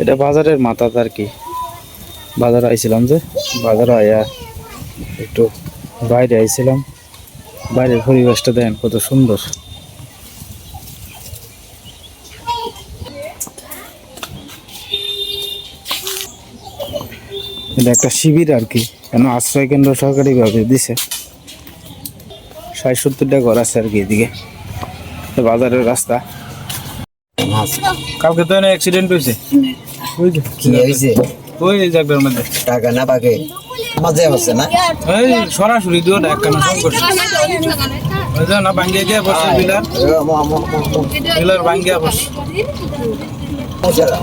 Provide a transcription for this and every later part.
এটা বাজারের মাথা আর কি। বাজারে আইছিলাম যে বাজারে আয়া একটু বাইরে আইছিলাম। বাইরের পরিবেশটা দেন কত সুন্দর। এটা একটা শিবির আর কি কেন আশ্রয় কেন্দ্র সরকারিভাবে দিছে। ষাট সত্তরটা ঘর আছে আর কি এদিকে। বাজারের রাস্তা। কালকে তো অ্যাক্সিডেন্ট হয়েছে কি হয়েছে ওই জায়গার মধ্যে? টাকা না পাকে মাঝে আছে না? এই সরাসরি একখানা ফোন করছে। না ভাঙ্গিয়ে গিয়ে বসে বিলার বিলার ভাঙ্গিয়া বসে না।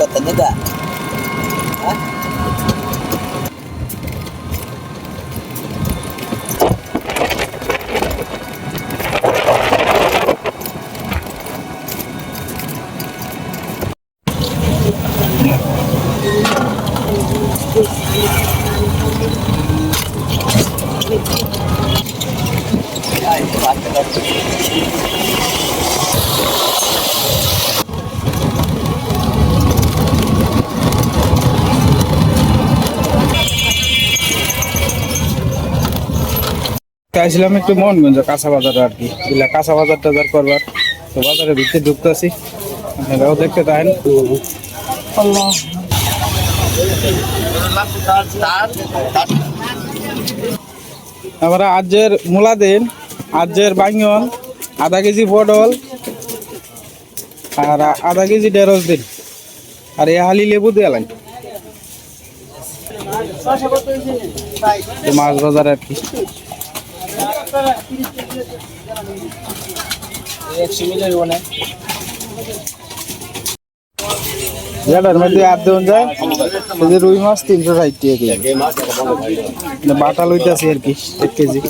কথা দাদা। চাইছিলাম একটু মনগঞ্জ কাঁচা বাজার আর কি। বুঝলা, কাঁচা বাজার টাজার করবার। তো বাজারের ভিতরে ঢুকতেছি। আপনারাও দেখতে পারেন আমরা আজের মূলা দিন আজের বাঙ্গন আধা কেজি পটল আর আধা কেজি ঢেঁড়স দিন। আর এ হালি লেবু দিয়ে লাগে মাছ বাজার আর কি। রুই মাছ তিনশো ষাট টাকা বাটা লইতেছি আর কি, এক কেজি।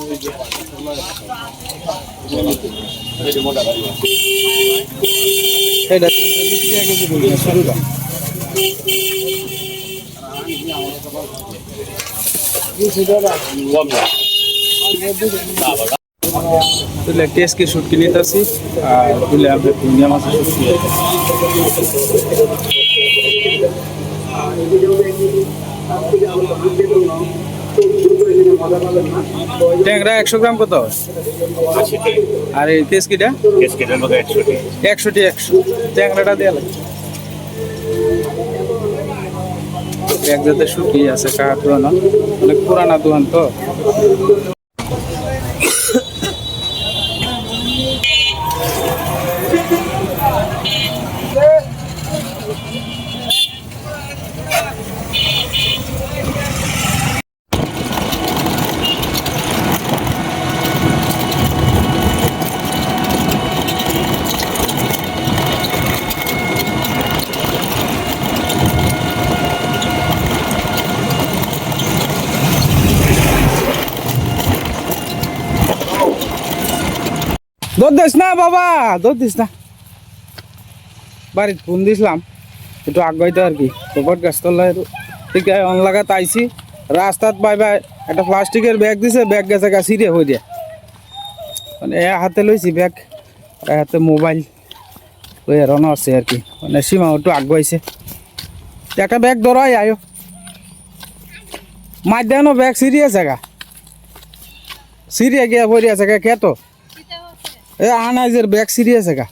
তুলে টেস্টকে শুটকি নিতেছি আর তুলে আমরা দুনিয়া মাছের শুটকি। ট্যাংরা একশো গ্রাম কত? আর এই কেসকিটা? একশোটি একশো। ট্যাংরাটা দেওয়া লাগে এক শুটকি আছে কাঠ দোয়ানো অনেক পুরানা দোয়ান তো দুধ দিস না বাবা দুধ দিস না। বাড়িতে ফোন দিছিলাম, একটু আগাইতে আর কি। তোপট গাছ তলায় ঠিক আছে অন লাগাতে আইছি। রাস্তাত বাই বাই একটা প্লাস্টিকের ব্যাগ দিছে, ব্যাগ গেছে গা সিরিয়া হয়ে দিয়া মানে এ হাতে লইছি ব্যাগ এ হাতে মোবাইল, ওই রন আছে আর কি। মানে সীমা একটু আগুয়াইছে একটা ব্যাগ ধরাই আয়ো। মাঝখানো ব্যাগ সিরিয়া আছে গা। সিরিয়া গিয়া ভরি আছে গা, কে তো? এ আনাজের ব্যাগ সিরিয়াস গা।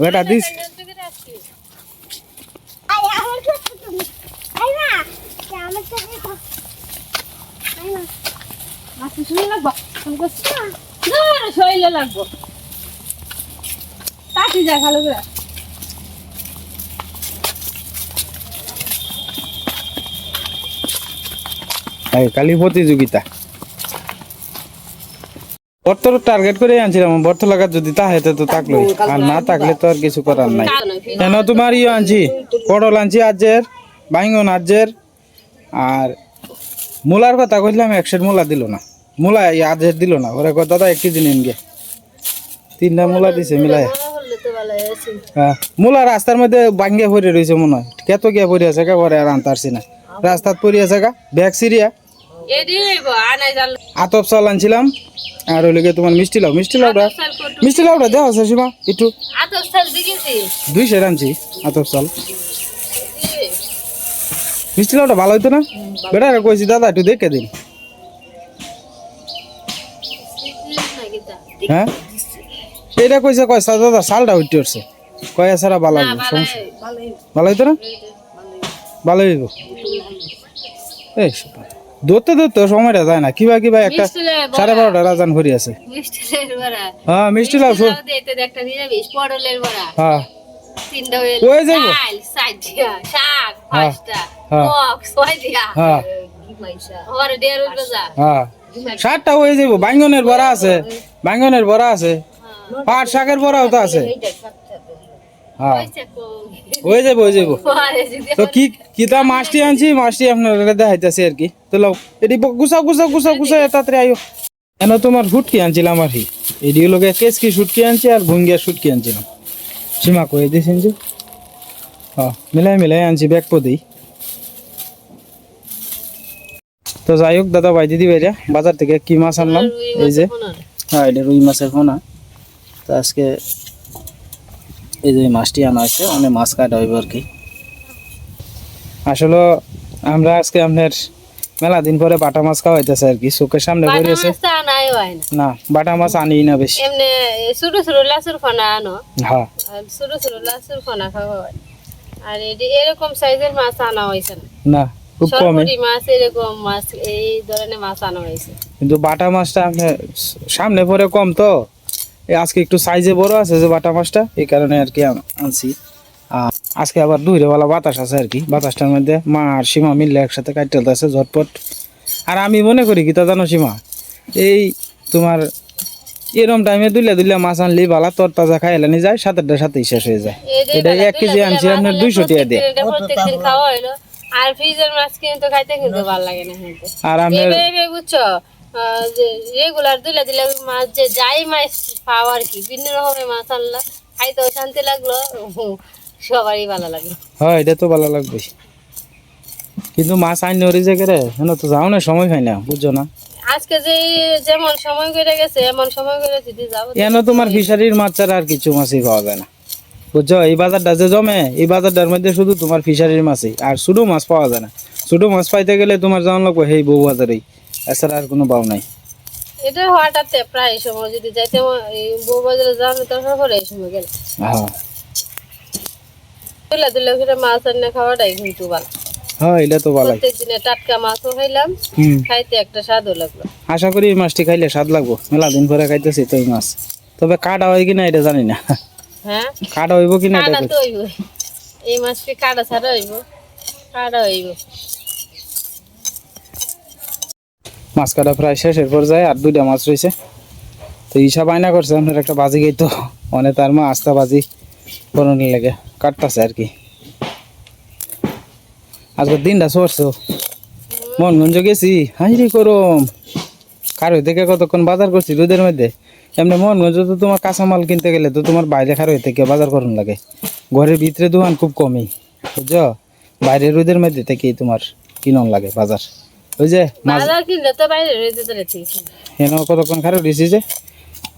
বেটা দিস। লাগবো। কাটি যা ভালো করে। এই কালি প্রতিযোগিতা বর্ত টার্গেট করে আনছিলাম বর্ত লাগার যদি তাহেতে তো থাকলোই। আর না থাকলে তো আর কিছু করার নাই। কেন তোমার ইয়ে আনছি? পটল আনছি আজের বাইঙ্গন আজের আর মূলার কথা কইলাম একশের মূলা দিল না। মূলা আজের দিল না। ওরা কয় দাদা এক কেজি নিন গে তিনটা মূলা দিছে মিলাই হ্যাঁ মূলা রাস্তার মধ্যে বাঙ্গিয়া পড়ে রয়েছে মনে হয়। কত গিয়া পড়ে আছে একেবারে আর আনতে পারছি না। রাস্তাত পড়ি আছে গা ব্যাগ সিরিয়া আতপ চাল আনছিলাম। আর ওই লগে তোমার মিষ্টি লাউ মিষ্টি লাউটা। মিষ্টি লাউটা দেওয়া আছে সীমা একটু দুই সের আনছি আতপ চাল। মিষ্টি লাউটা ভালো হইতো না? বেটা কইছি দাদা একটু দেখে দিন। হ্যাঁ? এটা কইছে কয় দাদা সালটা উঠতে উঠছে। কয় সারা ভালো সমস্যা ভালো হইতো না? ভালো হইব। এই দৌড়তে দৌড়তে সময়টা যায় না। কিবা কিবা একটা সাড়ে বারোটা রাজান ভরি আছে। হ্যাঁ মিষ্টি লাউ হ্যাঁ। ওই যাইবো। হ্যাঁ, হ্যাঁ। হ্যাঁ। সাতটা হয়ে যাব বাইঙ্গনের বড়া আছে। বাইঙ্গনের বড়া আছে। পাট শাকের বড়াও তো আছে। হ্যাঁ। হয়ে যাব। হয়ে যাব তো কি কিতা মাছটি আনছি? মাছটি আপনার দেখাইতেছি আর কি। তো লও এটি গুছাও গুছাও গুছাও গুছাও তাড়াতাড়ি আইও। এনে তোমার শুটকি আনছিলাম আর কি? এটি লোকে কেসকি শুটকি আনছি আর ভুঙ্গিয়া শুটকি আনছিলাম। সীমা কয়ে দিয়েছেন যে। হ্যাঁ মিলাই মিলাই আনছি ব্যাগ পদেই। তো যাই হোক দাদা ভাই দিদি ভাইরা বাজার থেকে কি মাছ আনলাম? এই যে। হ্যাঁ এটা রুই মাছের পোনা তো আজকে এই যে মাছটি আনা হয়েছে অনেক মাছ কাটা হইব আর কি। আসলে আমরা আজকে আপনার মেলা দিন পরে বাটা মাছ খাওয়াইতেছে আর কি চোখের সামনে বেরিয়েছে না। বাটা মাছ আনি না বেশি। এমনি ছোট ছোট লাচুর ফোনা আনো। হ্যাঁ। ছোট ছোট লাচুর ফোনা খাওয়া হয়। আর এটি এরকম সাইজের মাছ আনা হয়েছে না। না খুব কমে মাছ এরকম মাছ এই ধরনের মাছ আনা হয়েছে। কিন্তু বাটা মাছটা আপনার সামনে পরে কম তো। আজকে একটু সাইজে বড় আছে যে বাটা মাছটা এই কারণে আর কি আনছি। আজকে আবার দুইরেওয়ালা বাতাস আছে আর কি। বাতাসটার মধ্যে মা আর সীমা মিললে একসাথে কাটতে আছে ঝটপট। আর আমি মনে করি কি তা জানো সীমা? এই তোমার এরম টাইমে দুইলা দুইলা মাছ আনলি বালা তর তাজা খাইলানি যায় সাতেরটার সাথেই শেষ হয়ে যায়। এটা এক কেজি আনছি আপনার দুইশো টাকা দিয়ে। আর ফ্রিজের মাছ কিন্তু খাইতে কিন্তু ভালো লাগে না আর আপনার বুঝছ? রেগুলার দিলে দিলে মাছ যে যাই মাছ পাওয়া আর কি বিভিন্ন রকমের মাছ আনলা খাইতেও শান্তি লাগল সবারই ভালো লাগল হয় এটা তো ভালো লাগবে। কিন্তু মাছ আইন ওরি যে করে হেন তো যাও না সময় হয় না বুঝছ না? আজকে যে যেমন সময় করে গেছে এমন সময় করে যদি যাব কেন তোমার ফিশারির মাছ ছাড়া আর কিছু মাছই পাওয়া যায় না। বুঝছ? এই বাজারটা যে জমে এই বাজারটার মধ্যে শুধু তোমার ফিশারির মাছই আর ছোটো মাছ পাওয়া যায় না। ছোটো মাছ পাইতে গেলে তোমার যেমন লাগবে সেই বউ বাজারেই। এছাড়া আর কোনো পাও নাই। এটা প্রায় সময় যদি যাইতে বউ করে এই সময় গেলে। হ্যাঁ। করে মাছ আনে খাওয়াটাই কিন্তু ভালো। হ্যাঁ এটা তো ভালো প্রত্যেক টাটকা মাছও খাইলাম খাইতে একটা স্বাদও লাগল। আশা করি এই মাছটি খাইলে স্বাদ লাগবো। মেলা দিন পরে খাইতেছি তো এই মাছ। তবে কাটা হয় কিনা এটা জানি না। হ্যাঁ? কাটা হইব কিনা এটা কাটা তো হইব এই মাছটি কাটা ছাড়া হইব। কাটা হইব। মাছ কাটা প্রায় শেষের যায় আর দুইটা মাছ রয়েছে। তো হিসাব আয়না করছে, আপনার একটা বাজি তো। অনেক তার মা আস্তা বাজি করণের লেগে, কাটতেছে আর কি। আজকে দিনটা সরছো মন গঞ্জ গেছি রে করম, কারও থেকে কতক্ষণ বাজার করছি রোদের মধ্যে? এমনি মন মনগঞ্জ তো তোমার কাঁচামাল কিনতে গেলে তো তোমার বাইরে খারো থেকে বাজার করুন লাগে? ঘরের ভিতরে দোকান খুব কমই, বুঝছ? বাইরে রোদের মধ্যে থেকেই তোমার কিনন লাগে বাজার। ওই যে হেন কতক্ষণ যে?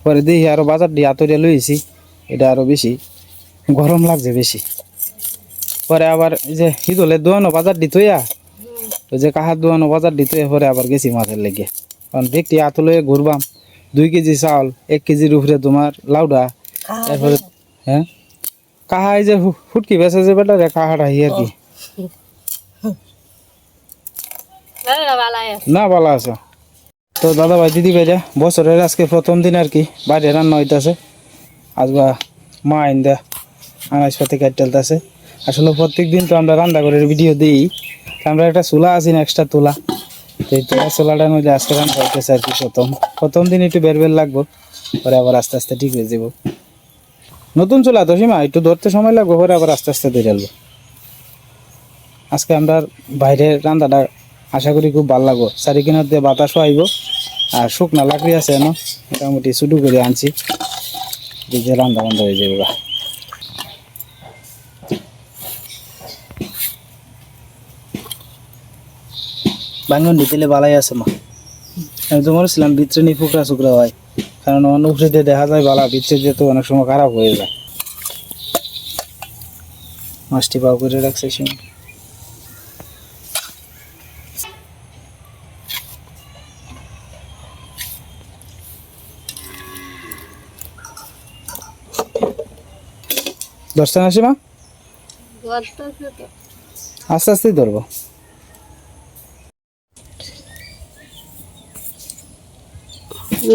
পরে দেখি আরও বাজার দিয়ে আতরিয়া লইছি এটা আরও বেশি। গরম লাগছে বেশি। পরে আবার যে হিদলের দোয়ানো বাজার দিত ওই যে কাহার দোয়ানো বাজার দিত পরে আবার গেছি মাছের লেগে। কারণ দেখটি আত লয়ে ঘুরবাম। দুই কেজি চাউল এক কেজির উপরে তোমার লাউডা। এরপরে হ্যাঁ? কাহা এই যে ফুটকি বেছে যে বেটা রে কাহাটা আর কি ভালো আছে না ভালো আছে। তো দাদা ভাই দিদি ভাইরা বছরের আজকে প্রথম দিন আর কি, বাইরে রান্না হইতাছে। আজবা মা আইন দা আনাজপাতি কাটতেলতেছে আসলে প্রত্যেক দিন তো আমরা রান্না করে ভিডিও দিই। আমরা একটা চুলা আছি না এক্সট্রা তুলা। তো এই তুলা চুলাটার মধ্যে আজকে রান্না হইতেছে আর কি প্রথম। প্রথম দিন একটু বের বের লাগবো, পরে আবার আস্তে আস্তে ঠিক হয়ে যাব। নতুন চুলা তো সীমা, একটু ধরতে সময় লাগবো, পরে আবার আস্তে আস্তে ধরে আজকে আমরা বাইরে রান্নাটা আশা করি খুব ভালো লাগবো। চারিকিনার দিয়ে বাতাসও আইব আর শুকনা লাকড়ি আছে না? মোটামুটি শুধু করে আনছি। যে রান্না বান্ধা হয়ে যাবে। বাঙ্গন দিতে বালাই আছে মা। আমি তো বলেছিলাম ভিতরে নি ফুকরা চুকরা হয় কারণ অন্য দেখা যায়, বালা ভিতরে দিয়ে তো অনেক সময় খারাপ হয়ে যায়। মাছটি পাও করে রাখছে শুনে দশটা আসে মা আস্তে আস্তে আস্তেই ধরবো।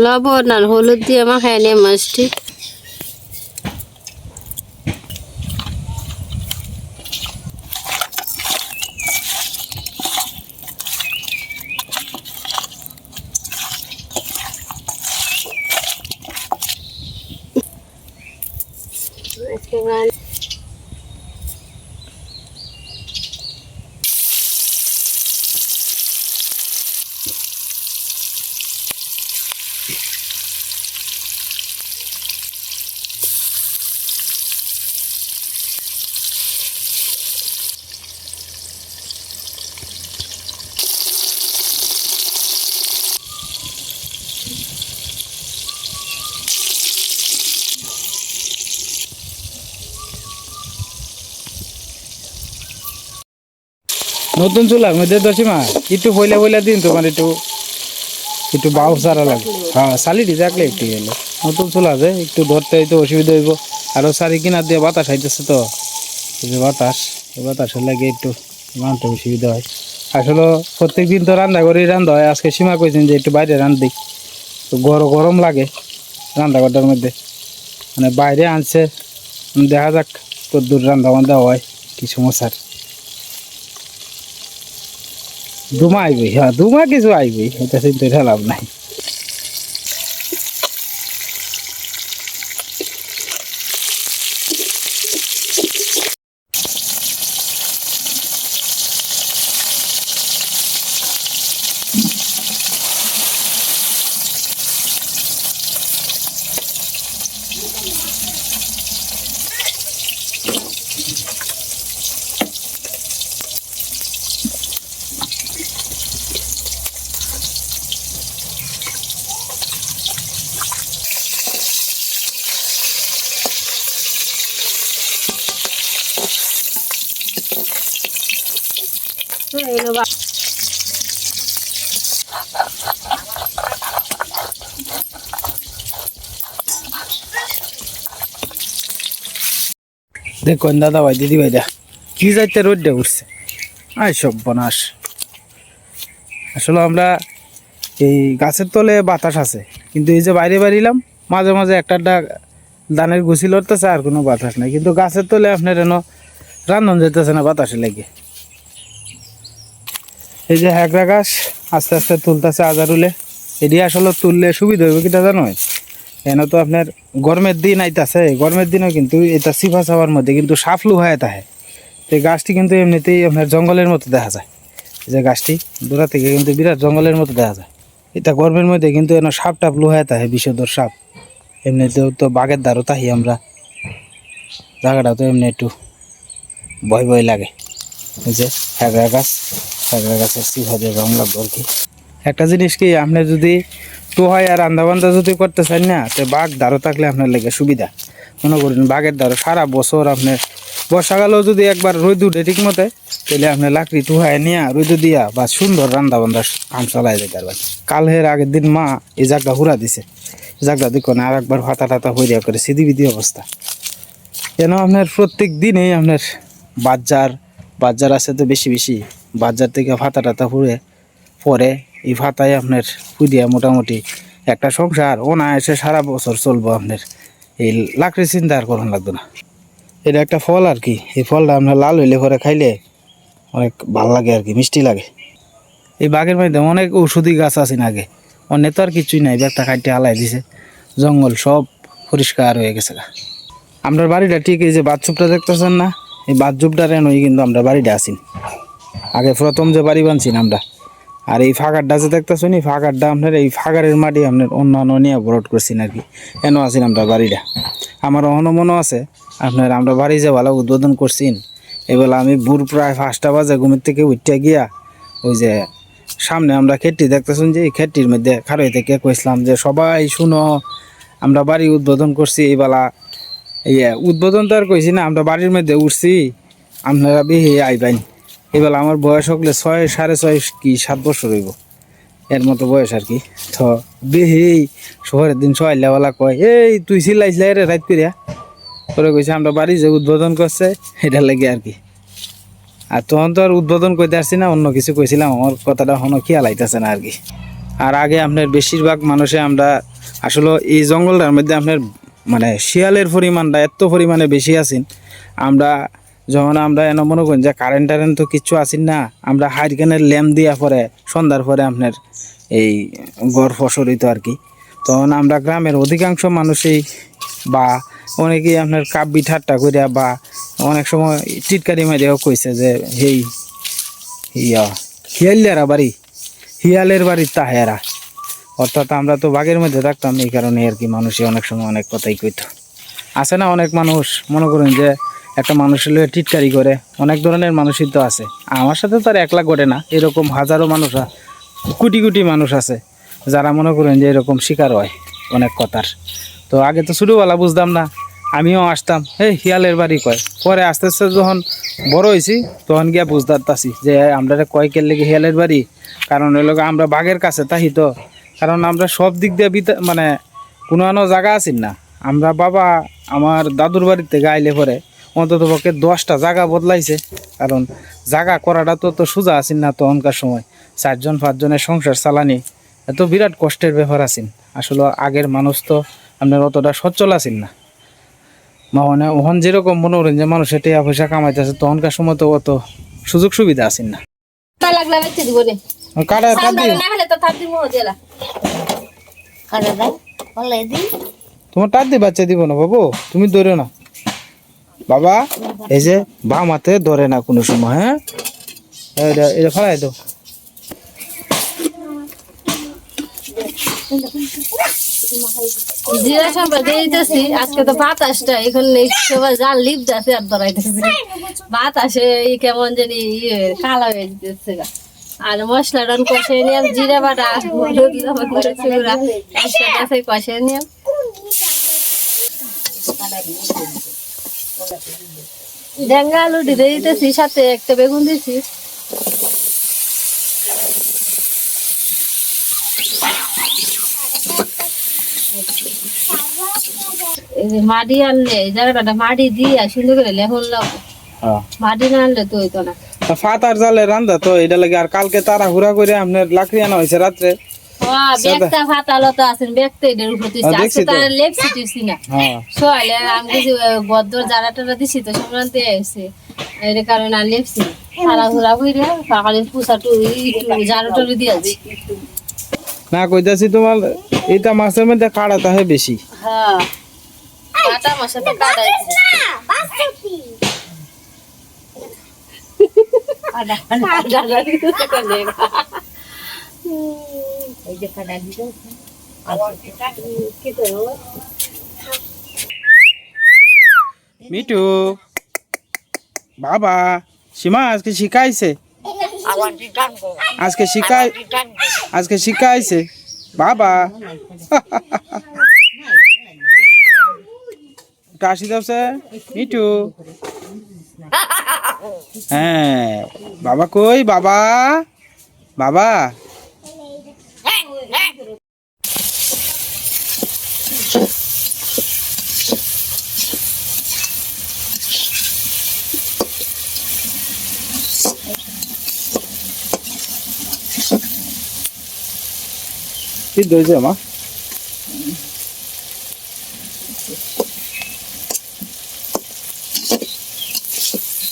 লবণ আর হলুদ দিয়ে মাখায় নিয়ে মাছটি আজকে গান নতুন চুলার মধ্যে দশি মা, একটু পয়লা পয়লা দিন তোমার একটু একটু বাউ সারা লাগবে হ্যাঁ সালিডি থাকলে একটু গেলে নতুন চুলা আছে একটু ধরতে হয়তো অসুবিধা হইব। আরও সারি কিনার দিয়ে বাতাস আইতেছে তো। যে বাতাস, এই বাতাসের লাগে একটু মানতে অসুবিধা হয়। আসলে প্রত্যেক দিন তো রান্না করেই রান্ধা হয়। আজকে সীমা কইছেন যে একটু বাইরে রান্ধি তো গরম গরম লাগে রান্না ঘরটার মধ্যে। মানে বাইরে আনছে। দেখা যাক তোর দূর রান্না বান্ধা হয়, কি সমস্যার। দুমা আইবি হ্যাঁ দুমা কিছু আইবি এটা চিন্তা লাভ নাই। দেখুন দাদা ভাই, দিদি ভাইরা, কি যাইতে রোডটা উঠছে। আয় সব বনাস আসলে আমরা এই গাছের তলে বাতাস আছে, কিন্তু এই যে বাইরে বাড়িলাম মাঝে মাঝে একটা ধানের গুছি লড়তেছে, আর কোনো বাতাস নাই। কিন্তু গাছের তলে আপনার এন রান্ধন যেতেছে না বাতাসে লেগে। এই যে হ্যাকরা গাছ, আস্তে আস্তে তুলতেছে আজারুলে এটি আসলে তুললে সুবিধা হবে কিটা জানো? এনে তো আপনার গরমের দিন আইতাছে। গরমের দিনও কিন্তু এটা সিফা চাওয়ার মধ্যে কিন্তু সাফলু হয়ে। থাকে তো গাছটি কিন্তু এমনিতেই আপনার জঙ্গলের মতো দেখা যায়। যে গাছটি, দূরা থেকে কিন্তু বিরাট জঙ্গলের মতো দেখা যায়। এটা গরমের মধ্যে কিন্তু এনে সাপ টাপ লুহায় থাকে বিষধর সাপ। এমনিতেও তো বাঘের দ্বারও তাহি আমরা। জায়গাটা তো এমনি একটু ভয় ভয় লাগে। যে হ্যাগড়া গাছ হ্যাগড়া গাছের সিফা দিয়ে রং কি। একটা জিনিস কি, আপনি যদি টোহাই আর রান্না বান্ধা যদি করতে চান না, তো বাঘ দাঁড়ো থাকলে আপনার লেগে সুবিধা। মনে করুন বাঘের দাঁড়ো সারা বছর আপনার বর্ষাকালেও যদি একবার রোদ উঠে ঠিক মতে, তাহলে আপনার লাকড়ি টুহাই নিয়ে রোদ দিয়া বা সুন্দর রান্না বান্ধা কাম চালাই যেতে পারবেন। কালের আগের দিন মা এই জায়গা হুরা দিছে। জায়গা দেখো না আর একবার হাতা টাতা হইয়া করে সিধি বিধি অবস্থা। কেন আপনার প্রত্যেক দিনেই আপনার বাজার বাজার আছে তো বেশি বেশি বাজার থেকে ভাতা টাতা ফুড়ে পরে এই ভাতায় আপনার পুদিয়া মোটামুটি একটা সংসার, অনায়াসে সারা বছর চলবো আপনার। এই লাকড়ি চিন্তা আর করুন লাগতো না। এটা একটা ফল আর কি, এই ফলটা আপনার লাল হইলে পরে খাইলে অনেক ভালো লাগে আর কি, মিষ্টি লাগে। এই বাঘের মধ্যে অনেক ঔষধি গাছ আছে আগে অনেক তো আর কিছুই নাই ব্যাগটা খাইতে হালাই দিছে। জঙ্গল সব পরিষ্কার হয়ে গেছে। আমরা বাড়িটা ঠিক এই যে বাথচুপটা দেখতেছেন না, এই বাথচুপটার এনই কিন্তু আমরা বাড়িটা আসি আগে প্রথম যে বাড়ি বানছি আমরা আর এই ফাঁকারটা যে দেখতেছো নি ফাঁকারটা আপনার, এই ফাঁকারের মাটি আপনার অন্যান্য নিয়ে ভরট করছি আর কি এন আছি আমরা বাড়িটা? আমার অহনো মনে আছে, আপনার আমরা বাড়ি যে ভালো উদ্বোধন করছি এবেলা আমি ভোর প্রায় পাঁচটা বাজে ঘুমের থেকে উঠতে গিয়া ওই যে সামনে আমরা খেটটি দেখতেছেন যে, এই খেটটির মধ্যে খারই থেকে কইসলাম যে, সবাই শুনো, আমরা বাড়ি উদ্বোধন করছি, এই বেলা ইয়ে উদ্বোধন তো আর কইছি না, আমরা বাড়ির মধ্যে উঠছি, আপনারা বিহে আইবেন। এবেলা আমার বয়স হকলে ছয়, সাড়ে ছয় কি, সাত বছর হইব। এর মতো বয়স আর কি। তো বেহেই শহরের দিন সহাইলাওয়ালা কয়, এই, তুই সিলাইছিলাই রে রাত করিয়া পরে কইছে, আমরা বাড়ি যে উদ্বোধন করছে এটা লাগে আর কি। আর তখন তো আর উদ্বোধন করতে আসছি না, অন্য কিছু কইছিলাম, আমার কথাটা হনো খেয়াল আইতেছে না আর কি। আর আগে আপনার বেশিরভাগ মানুষে আমরা আসলে এই জঙ্গলটার মধ্যে আপনার মানে শিয়ালের পরিমাণটা এত পরিমাণে বেশি আছেন, আমরা যখন আমরা এনে মনে করেন যে কারেন্ট টারেন্ট তো কিচ্ছু আসেন না, আমরা হাইরকেনের ল্যাম্প দিয়া পরে, সন্ধ্যার পরে আপনার এই গড় ফসরিত আর কি। তখন আমরা গ্রামের অধিকাংশ মানুষই বা অনেকেই আপনার কাব্যি ঠাট্টা করিয়া বা অনেক সময় টিটকারি মারিয়াও কইছে যে এই ইয়া হিয়ালিয়ারা বাড়ি, হিয়ালের বাড়ির তাহেরা অর্থাৎ আমরা তো বাঘের মধ্যে থাকতাম, এই কারণে আর কি মানুষই অনেক সময় অনেক কথাই কইতো। আছে না অনেক মানুষ, মনে করেন যে একটা মানুষের লয়ে টিটকারি করে। অনেক ধরনের মানুষই তো আছে। আমার সাথে তো আর একলা ঘটে না। এরকম হাজারো মানুষ কোটি কোটি মানুষ আছে, যারা মনে করেন যে এরকম শিকার হয় অনেক কথার। তো আগে তো ছোটোবেলা বুঝতাম না, আমিও আসতাম এই হিয়ালের বাড়ি কয়? পরে আস্তে আস্তে যখন বড় হয়েছি তখন গিয়া বুঝতারতাছি যে আমরা কয় কের লেগে হিয়ালের বাড়ি? কারণ ওই লোক আমরা বাঘের কাছে তাহি তো? কারণ আমরা সব দিক দিয়ে মানে কোনো জায়গা আছি না। আমরা বাবা, আমার দাদুর বাড়িতে আইলে পরে অন্তত পক্ষে দশটা জায়গা বদলাইছে। কারণ জায়গা করাটা তো তো সোজা আছেন না তখনকার সময়। চারজন পাঁচজনের সংসার চালানি এত বিরাট কষ্টের ব্যাপার আছেন। আসলে আগের মানুষ তো আপনার অতটা সচ্ছল আছেন না। মানে ওখান যেরকম মনে করেন যে মানুষের টাকা পয়সা কামাইতেছে তখনকার সময় তো অত সুযোগ সুবিধা আছেন না। কাটা তোমার টাট দিয়ে বাচ্চা দিব না বাবু তুমি ধরো না। বাবা, এই যে বাম হাতে ধরে না কোনো সময় হ্যাঁ? এটা ফেলাই দাও। জিরা আজকে তো বাতাসটা আর ধরাইতেছে বাতাসে কেমন জানি ইয়ে হয়ে আর নিয়ে ডেঙ্গা আলু দিয়ে দিতেছি সাথে একটা বেগুন দিছি। মাটি আনলে এই জায়গাটা মাটি দিয়ে সুন্দর করে লেহন লাগবে হ্যাঁ। মাটি না আনলে তো হইতো না। ফাতার জালে রান্দা তো এটা লাগে আর কালকে তারা হুরা করে আপনার লাকড়ি আনা হয়েছে রাত্রে। ব্যাগটা ফাটালো তো আছেন ব্যাগটা এটার উপর দিচ্ছি হ্যাঁ, দেখছি আজকে তো। তার লেপসি টিপসি না হ্যাঁ সোয়ালে আমি কিছু গদ্দর জারা টারা দিছি তো সংক্রান্তি এসে এর কারণে আর লেপসি সারা ঘুরা সকালে পুষা একটু জারু টারু দিয়েছি না কইতাছি তোমার এইটা মাছের মধ্যে কাটা তাহে বেশি হ্যাঁ কাটা মাসে তো এই যে কাটা দিতে মিটু বাবা সীমা আজকে শিখাইছে? আজকে শিখাই আজকে শিখাইছে। বাবা। কাশি দাওছে মিটু হ্যাঁ বাবা কই? বাবা। বাবা। কি দইছে মা।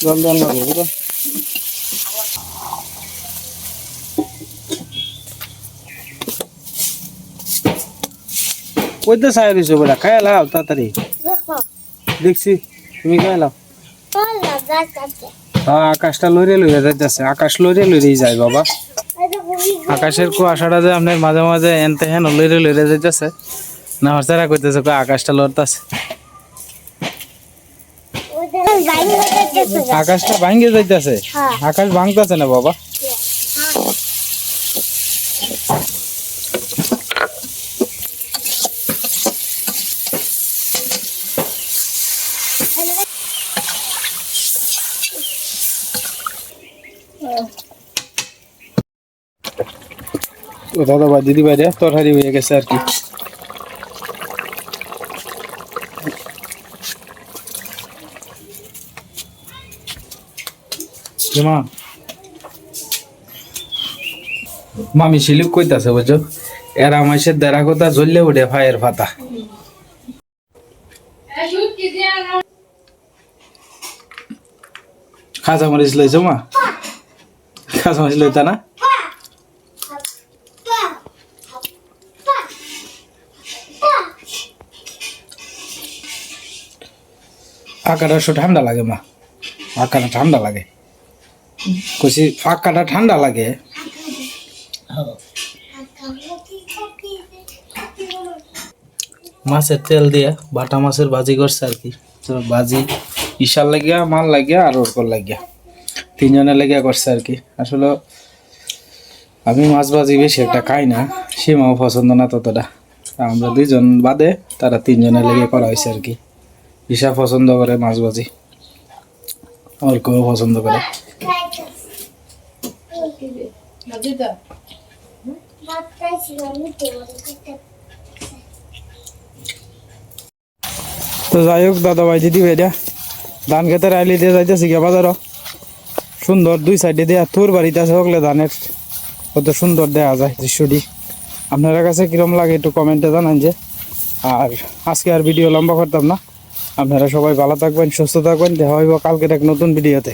জল জল না বুঝো কই তো সাই রইছো বেটা? খাই লাও তাড়াতাড়ি। দেখছি তুমি খাই লাও। হ্যাঁ আকাশটা লইরে লইরে যাইতেছে। আকাশ লইরে লইরেই যায় বাবা। আকাশের কুয়াশাটা যে আপনার মাঝে মাঝে এনতে হেন লইরে লইরে যেতেছে না হরচারা করতেছে আকাশটা লড়তেছে আকাশটা ভাঙ্গে যাইতেছে। আকাশ ভাঙতেছে না বাবা? দাদা ভাই দিদি ভাই তরকারি হয়ে গেছে আর কি। মামি শিলুক কইতাছে, বুঝছ? এরা মাসের দেড়া কথা জ্বললে উঠে ফায়ের পাতা। খাঁচা মরিচ লইছো মা? খাঁচা মরিচ লইতা না? আকাটা একটু ঠান্ডা লাগে মা। আকাটা ঠান্ডা লাগে। কইছি ফাঁকাটা ঠান্ডা লাগে। মাছের তেল দিয়ে বাটা মাছের ভাজি করছে আর কি। তো ভাজি ইশার লাগিয়া মাল লাগিয়া আর ওর কর লাগিয়া। তিনজনের লাগিয়া করছে আর কি। আসলে আমি মাছ ভাজি বেশি একটা খাই না সীমাও পছন্দ না ততটা। আমরা দুইজন বাদে তারা তিনজনের লেগে করা হয়েছে আর কি। ঈশা পছন্দ করে মাছ ভাজি। কেউ পছন্দ করে। তো যাই হোক দাদা ভাই দিদি ভাইরা ধান খেতে রাইলি দিয়ে যাইতেছি গিয়া বাজারও। সুন্দর দুই সাইডে দেয়া তোর বাড়িতে আছে হকলে ধানের। কত সুন্দর দেখা যায় দৃশ্যটি। আপনার কাছে কিরম লাগে একটু কমেন্টে জানান যে। আর আজকে আর ভিডিও লম্বা করতাম না। আপনারা সবাই ভালো থাকবেন সুস্থ থাকবেন। দেখা হইব কালকের এক নতুন ভিডিওতে।